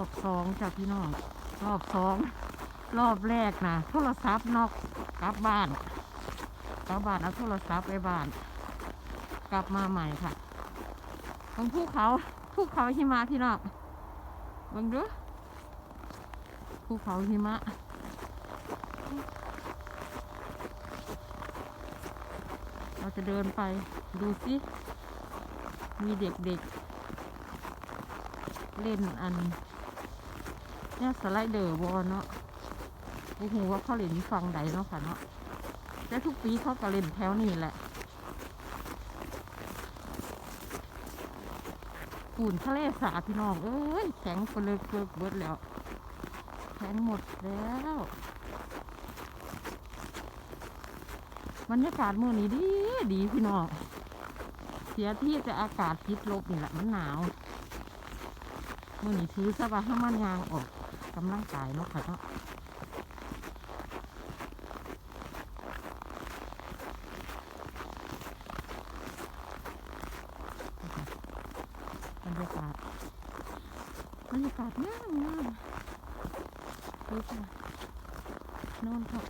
อบสองจากพี่น้อง รอบสอง รอบแรกนะโทรศัพท์นอกกลับบ้านกลับบ้านเอาโทรศัพท์ไปบ้าน กลับมาใหม่ค่ะตรงภูเขาภูเขาหิมะพี่น้องบังดูภูเขาหิมะเราจะเดินไปดูสิ มีเด็กๆเล่นอัน เนี่ยสไลเดอร์บอลเนาะโอ้โหว่าเขาเล่นฟังใดเนาะค่ะเนาะแต่ทุกปีเขาก็เล่นแถวนี้แหละปุ่นทะเลสาพี่น้อง เอ้ยแข็งไปเลยเกิกเบิดแล้ว แข็งหมดแล้วบรรยากาศเมื่อนี้ดีดีพี่น้อง เสียที่จะอากาศติดลบนี่แหละมันหนาวเมื่อนี้ถือซะว่าให้มันยางออก กำลังกายเนาะค่ะเนาะบรรยากาศบรรยากาศงามงามดูค่ะโนอนค่ะ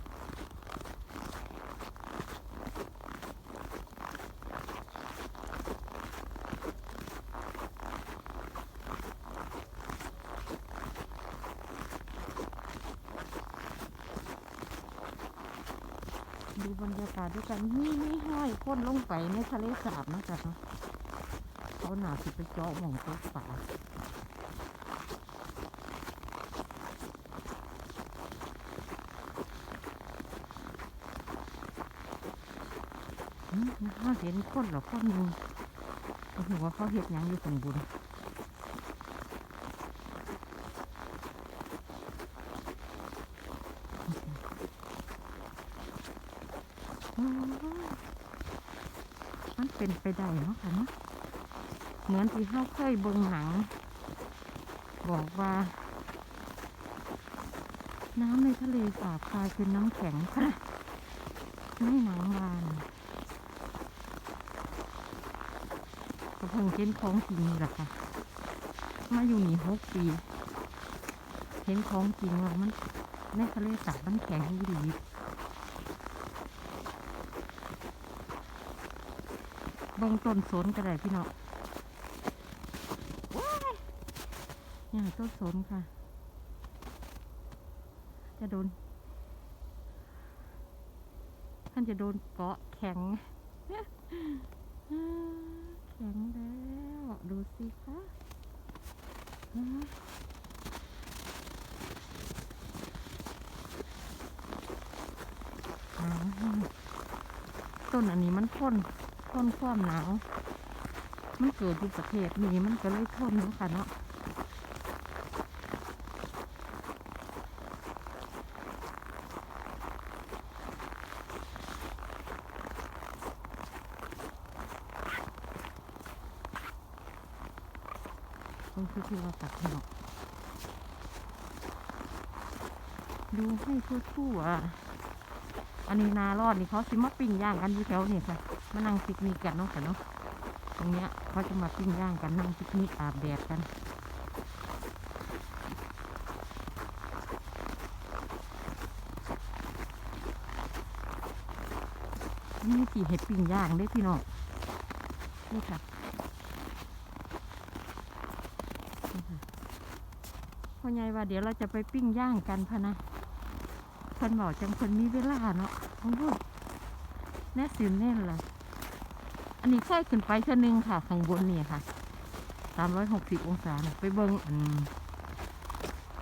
ดูบรรยากาศด้วยกันนี่นี่ห้อยพ่นลงไปในทะเลสาบนะจ๊ะเนาะเขาหนาสิไปเจาะหม่องตกปลาเขาเห็นคนหรอคนนึงโอ้โหว่าเขาเห็ดยังอยู่ข้างบนอ๋อ มันเป็นไปได้เนาะค่ะเนาะเหมือนที่เขาเคยเบิ่งหนัง บอกว่า น้ำในทะเลสาบกลายเป็นน้ำแข็งค่ะไม่หนังวานก็เพิ่งเห็นของจริงนี่แหละค่ะ มาอยู่นี่หกปี เห็นของจริงว่ามันในทะเลสาบมันแข็งอีหลี เบิ่งต้นสนก็ได้พี่น้องว้ายนี่ต้นสนค่ะ จะโดน ท่านจะโดนเกาะแข็ง แข็งแล้วดูสิคะต้นอันนี้มันทน ทนความหนาวมันเกิดอยู่ประเทศนี้มันก็เลยทนเนาะค่ะเนาะต้องคือที่ว่าตัดหนอกดูให้ทั่วๆอะอันนี้นารอดนี่เขาสิมาปิ้งย่างกันอยู่แถวนี่ค่ะ มานั่งปิกนิกกันเนาะค่ะเนาะตรงเนี้ยเขาจะมาปิ้งย่างกันนั่งปิกนิกอาบแดดกันนี่สีเห็ดปิ้งย่างได้พี่น้องนี่ค่ะพ่อใหญ่ว่าเดี๋ยวเราจะไปปิ้งย่างกันพะนะเพิ่นบอกจังเพิ่นมีเวลาเนาะโอ้โหแน่สินแน่นล่ะ อันนี้ค่อยขึ้นไปเท่านึงค่ะ ข้างบนนี่ค่ะสามร้อยหกสิบองศาน่ะไปเบิ้งอัน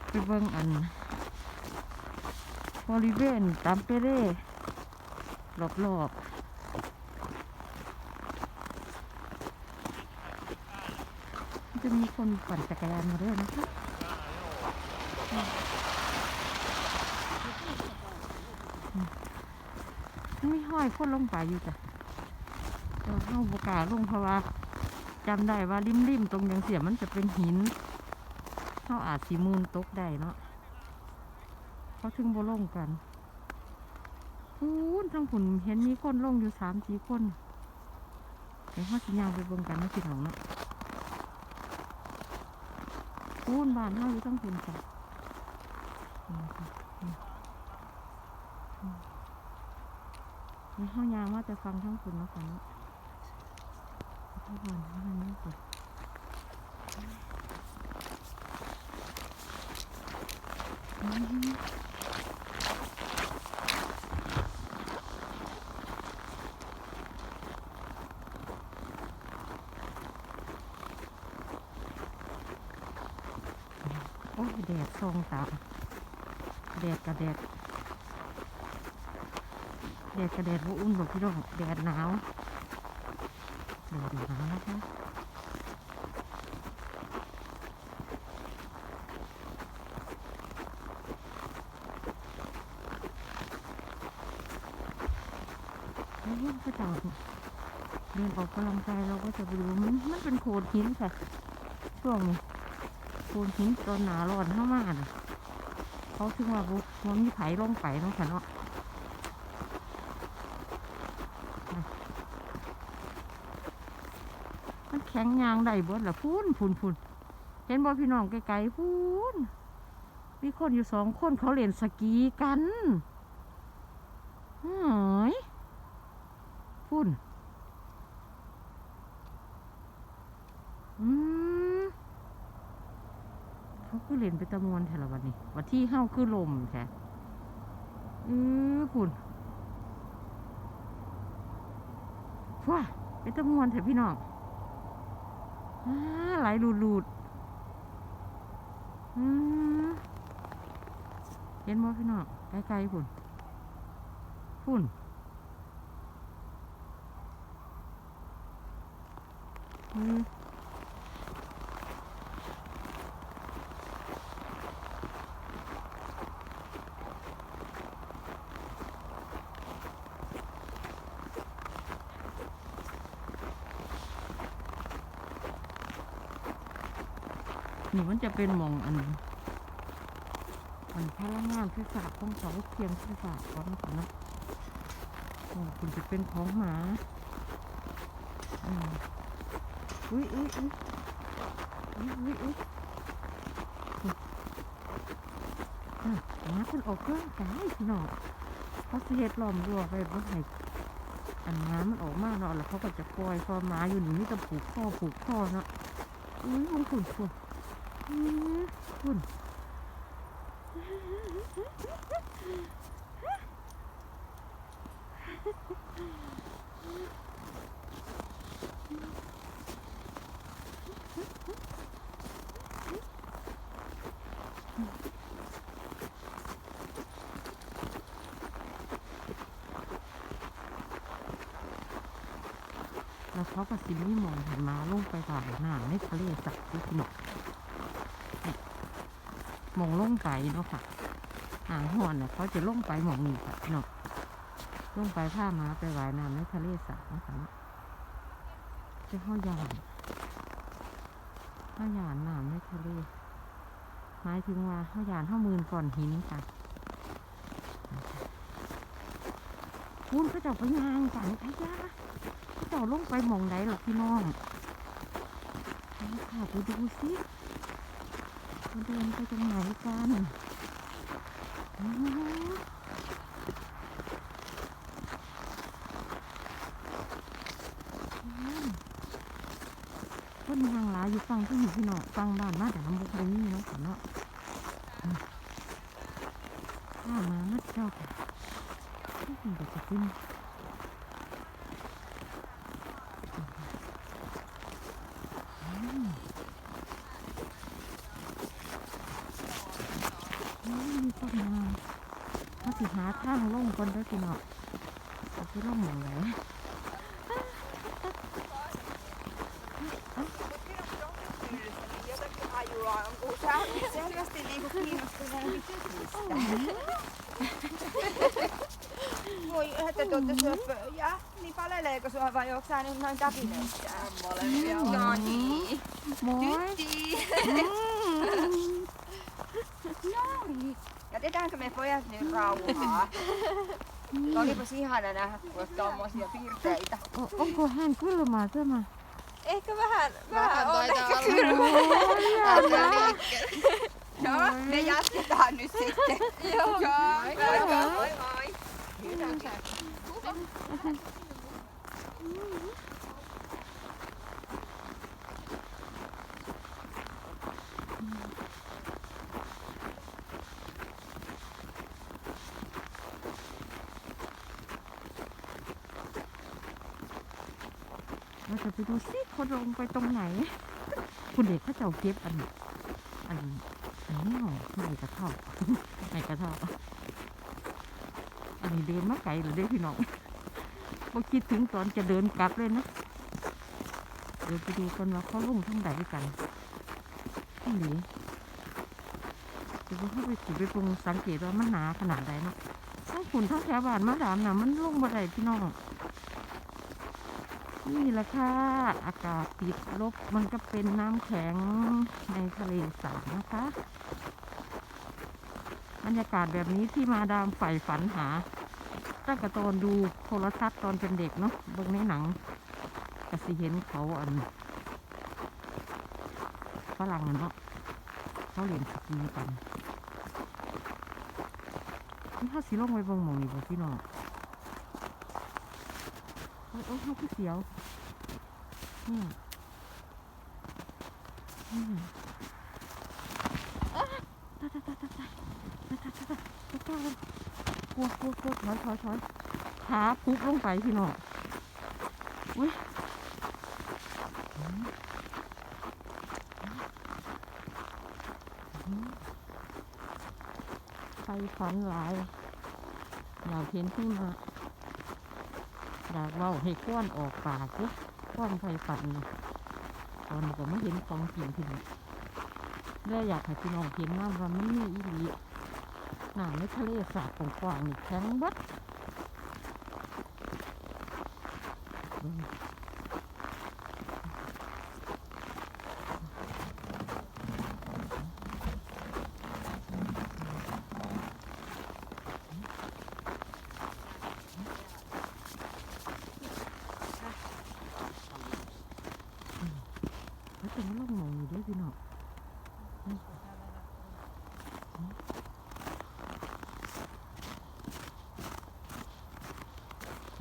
ไปเบิ้งอันบริเวณตามเปเร่รอบรอบๆจะมีคนปั่นจักรยานมาด้วยนะคะไม่ห้อยคนลงไปอยู่จ้ะ เราเข้าบกล้าลงเพราะว่าจำได้ว่าริมริมๆตรงยังเสียมันจะเป็นหินเขาอาจสีมูลตกได้เนาะเขาถึงบ่ลงกันพูนทั้งผุนเห็นมีคนลงอยู่สามสี่คนเดี๋ยวเขาสิยางไปเบิ่งกันนะพี่น้องเนาะพูนบ้านเฮาอยู่ต้งพูนจ้ะอืมค่ะอืมอืมนี่เฮายางว่าจะฟังทั้งคุณเนาะค่ะเนาะ กวันทุกวันนี้ก่อนโอ้ยแดดส่องตาแดดกับแดดแดดกับแดดบ่าอุ่นหรอกพี่น้องแดดหนาว แดหนานะคะแล้วก็จะเดินออกกำลังกายเราก็จะไปดูมันมันเป็นโขดหินค่ะช่วงนี้โขดหินตอนหนาร้อนเข้ามานะเขาถึงว่าบุมันมีไผ่ลงไปเนาะค่ะเนาะ มันแข็งยางได้เบิดละพูนพูนพูนเห็นบ่พี่น้องไกลๆพูนมีคนอยู่สองคนเขาเล่นสกีกันเฮ้ยพูนอืมเขาคือเล่นไปตะมวนแถละวันนี้วันที่เฮ้าคือลมแท้อือพูนว้าไปตะมวนแถวพี่น้อง ไหลหลุดหลุดเห็นบ่พี่น้องไกลๆพุ่นพุ่นอืม นี่มันจะเป็นมองอันอันพลังงานที่ฝากของเสาเทียมที่ฝากก่อนนะโอ้คุณจะเป็นของหมาอุ้ยอุ้ยอุ้ยอุ้ยอุ้ยหมาคนออกเครื่องกายพี่น้องเขาสิเฮ็ดล้อมรัวไปบ่ให้อันหมามันออกมาเนาะแล้วเขาก็จะปล่อยพอหมาอยู่นี่มีแต่ผูกข้อผูกข้อเนาะอุ้ยมันขุ่นขุ่น คุณแล้วเขาก็สิมีหมองห็นมาลงไปถ่ายหน้าในทะเลสักที่หนก มองลงไปเนาะค่ะหางหอนเนี่ยเขาจะลงไปมองนี้ค่ะเนาะลงไปผ้ามาไปว่ายน้ำในทะเลสักนะคะเนาะจะเข้ายานเข้ายานน้ำในทะเลหมายถึงว่าเข้ายานเข้ามืนก่อนหินค่ะคุณเขาจะไปยางกันไอ้ยาเจ้าลงไปมองไหนหรอพี่น้องค่ะไปดูสิ เขาเดินไปตรงไหนกันอ๋ออืมคนทางหลายอยู่ฟังที่อยู่พี่นองฟังบ้านมาแต่ทำบุคคลนี่เนาะค่ะเนาะข้ามามัดเจ้าค่ะที่คุณจะกิน อืมมีต้นไม้เขาสิหาทางลงคนได้อพี่น้องเขาสิลงหมองไหน Jotakin on, kun sä selvästi niinku kiinnostunut Voi, että te ootte syö pöijää. Niin paleleeko sua vai onko sä nyt noin täpinöissään? Molempia. No niin. โม้ย Tytti. อืม Noin. Jätetäänkö me pojat nyt rauhaa? Olipas ihana nähdä, kun olisi tommosia piirteitä. O- onko hän kylmää tämä Ehkä vähän, Vähän vähän on ehkä olla. Lähdetään liikkeelle. Joo, me jatketaan nyt sitten. Joo. Joo. Moi moi. moi. เราจะไปดูซิเขาลงไปตรงไหน คุณเด็กเขาจะเอาเก็บอันอันอันนี้หน่อยไหนกระเท่าไหนกระเท่าอันนี้เดินมาไกลหรือเด้พี่น้องบ่คิดถึงตอนจะเดินกลับเลยนะเดี๋ยวไปดูกันว่าเขาลงทางใดกันที่หนีเดี๋ยวเขาไปสิไปปรุงสังเกตว่ามันหนาขนาดใดเนาะทั้งฝุ่นทั้งแถวบ้านมาดามน่ะมันลงบ่ได้พี่น้อง นี่แหละค่ะ อากาศติดลบมันก็เป็นน้ำแข็งในทะเลสาบนะคะบรรยากาศแบบนี้ที่มาดามใฝ่ฝันหาตั้งแต่ตอนดูโทรทัศน์ตอนเป็นเด็กเนาะเบิ่งในหนังก็สิเห็นเขาอันฝรั่งเนาะเขาเรียนสกีกันนี่เขาสิลงไปเบิ่งมองนี่บ่พี่น้องโอ้ยโอ้ยเขาคือเสียว นี่นี่อ๊ะตายตายตายตายตายตายตายตายตายตายตายกลัวกลัวกลัวถอยถอยถอยขาปุ๊บลงไปพี่น้องอุ้ยอืมอืมไฟฝันหลายอยากเห็นที่มาอยากเว่าให้ก้อนออกปากเด้ามไฟฝันนี่ตอนนี้ก็ไม่เห็นของจริงทีนี้แล้วอยากให้พี่น้องเห็นน้ำว่ามันมีอีหลีน้ำในทะเลสาบกว้างๆนี่แข็งบัดเบิ่งแล้วแต่ว่าเรามองอยู่ด้วยพี่น้องนี่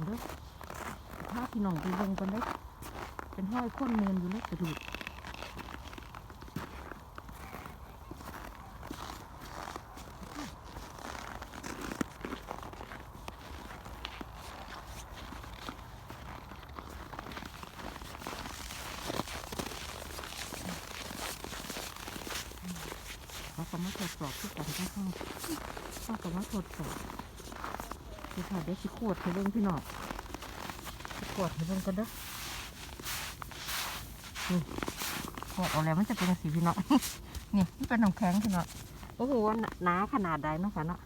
เด้อถ้าพี่น้องไปลงกันได้เป็นห้อยข้นเนินอยู่เล็กกระดูก เขาก็มาตรวจสอบทุกกันข้างๆเขาก็มาตรวจสอบเดี๋ยวค่ะเดี๋ยวสิ ขวดให้เบิ่งพี่น้องขวดให้เบิ่งกันเด้อนี่ขวดเอาแล้วมันจะเป็นสีพี่น้อง นี่มันเป็นน้ำแข็งพี่น้อง โอ้โหว่าหนาขนาดใดเนาะค่ะเนาะ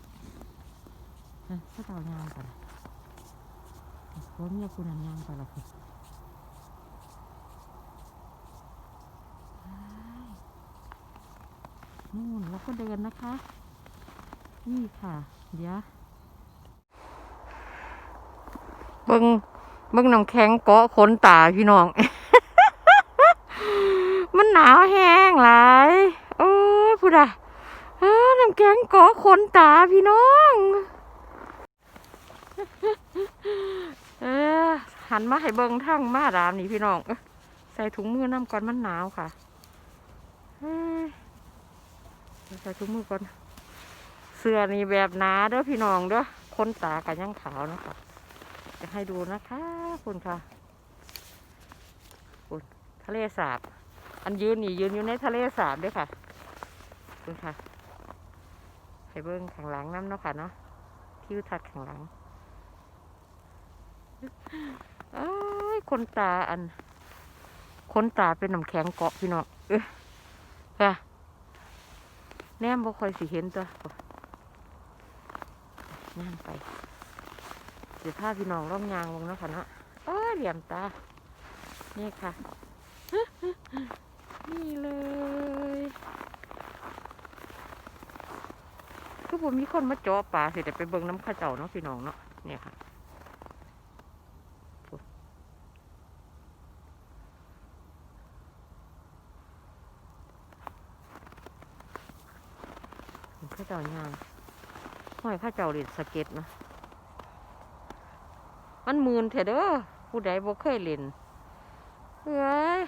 เอ้ยถ้าเรายางกันโอ้เนี่ยคุณอันยางกันละคือนู่นแล้วก็เดินนะคะ นี่ค่ะ เดี๋ยว เบิ้งเบิ้งน้ำแข็งเกาะขนตาพี่น้อง มันหนาวแห้งหลายโอ้พูดอะน้ำแข็งเกาะขนตาพี่น้องเออหันมาให้เบิ้งทั้งมาดามนี่พี่น้องใส่ถุงมือน้ำก่อนมันหนาวค่ะใส่ถุงมือก่อน เสื้อนี่แบบหนาเด้อพี่น้องเด้อคนตากันยังขาวนะคะ จะให้ดูนะคะคุณค่ะคุณทะเลสาบ อันยืนนี่ยืนอยู่ในทะเลสาบด้วยค่ะ คุณค่ะให้เบิ้งข้างหลังน้ำเนาะค่ะเนาะทิวทัดข้างหลังเอ้ยคนตาอัน คนตาเป็นน้ำแข็งเกาะพี่น้องเอ้ยค่ะแนมบ่ค่อยสิเห็นตัวแนมไป สิผ้าพี่น้องร่องยางวงนะคะเนาะเออเหลี่ยมตา นี่ค่ะ นี่เลยคือผมมีคนมาจอปลาสิแต่ไปเบิ่งน้ำข้าเจ้าเนาะพี่น้องเนาะเนี่ยค่ะข้าเจ้ายางห้อยข้าเจ้าเหรียญสเก็ตนะ มันมืนเถอะเด้อผู้ใดบ่เคยเล่นเฮ้ย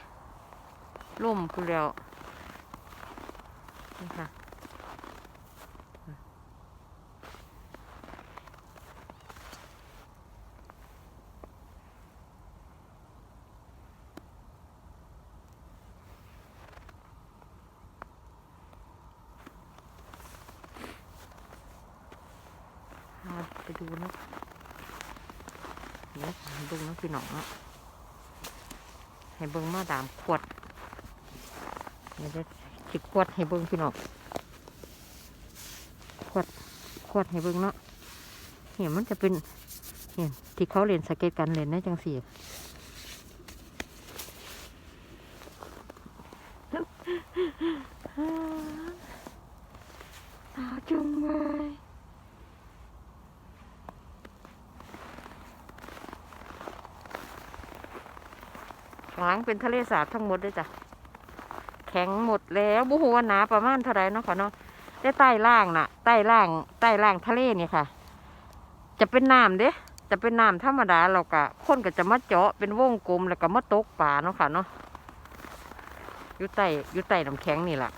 ล่มกูแล้วนี่ค่ะไปดูนะเดี๋ ยวให้เบิ่งนะพี่น้องเนาะให้เบิ่งมาดามขวดเดี๋ยวจะจิขวดให้เบิ่งพี่น้องขวดขวดให้เบิ่งเนาะเห็นมันจะเป็นเห็นที่เขาเล่นสเก็ตกันเล่นได้จังสี่สาวจุงเลย หลังเป็นทะเลสาบทั้งหมดเลยจ้ะแข็งหมดแล้วบุหัวหนาประมาณเท่าไรเนาะค่ะเนาะได้ใต้ล่างน่ะ ใต้ล่าง ใต้ล่างทะเลเนี่ยค่ะ จะเป็นน้ำเด้จะเป็นน้ำธรรมดาเรากะคนก็จะมาเจาะเป็นวงกลมแล้วก็มาตกป่าเนาะค่ะเนาะอยู่ใต้อยู่ใต้น้ำแข็งนี่แหละ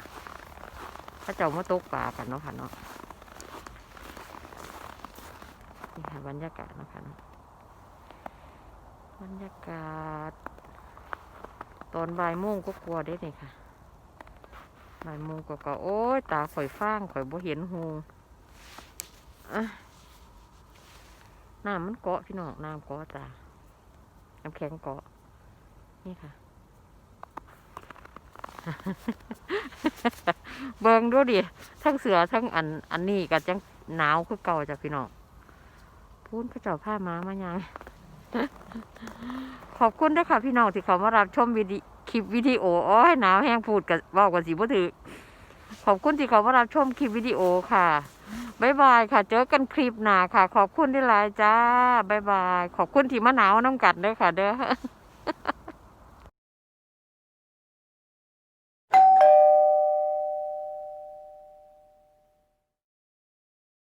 ถ้าเจ้ามาตกป่ากันเนาะค่ะเนาะนี่ค่ะบรรยากาศเนาะค่ะเนาะบรรยากาศ ตอนบ่ายโมงก็กลัวได้เลยค่ะบ่ายโมงก็ก็โอ้ยตาข่อยฟ้างข่อยบ่เห็นหูอะน้ำมันเกาะพี่น้องน้ำเกาะตาน้ำแข็งเกาะนี่ค่ะ เบิงดูดิทั้งเสือทั้งอันอันนี้ก็จังหนาวคือเก่าจ้ะพี่น้องพูนพระเจ้าผ้าม้ามายัง ขอบคุณด้วยค่ะพี่น้องที่เขามารับชมวิดีคลิปวิดีโอโอ้ยหนาวแห้งพูดกับว่ากับสีบ่ถือขอบคุณที่เขามารับชมคลิปวิดีโอค่ะบ๊ายบายค่ะ เจอกันคลิปหน้าค่ะ ขอบคุณที่ไลน์จ้าบ๊ายบาย ขอบคุณที่มาหนาวน้ำกัดด้วยค่ะ เด้อ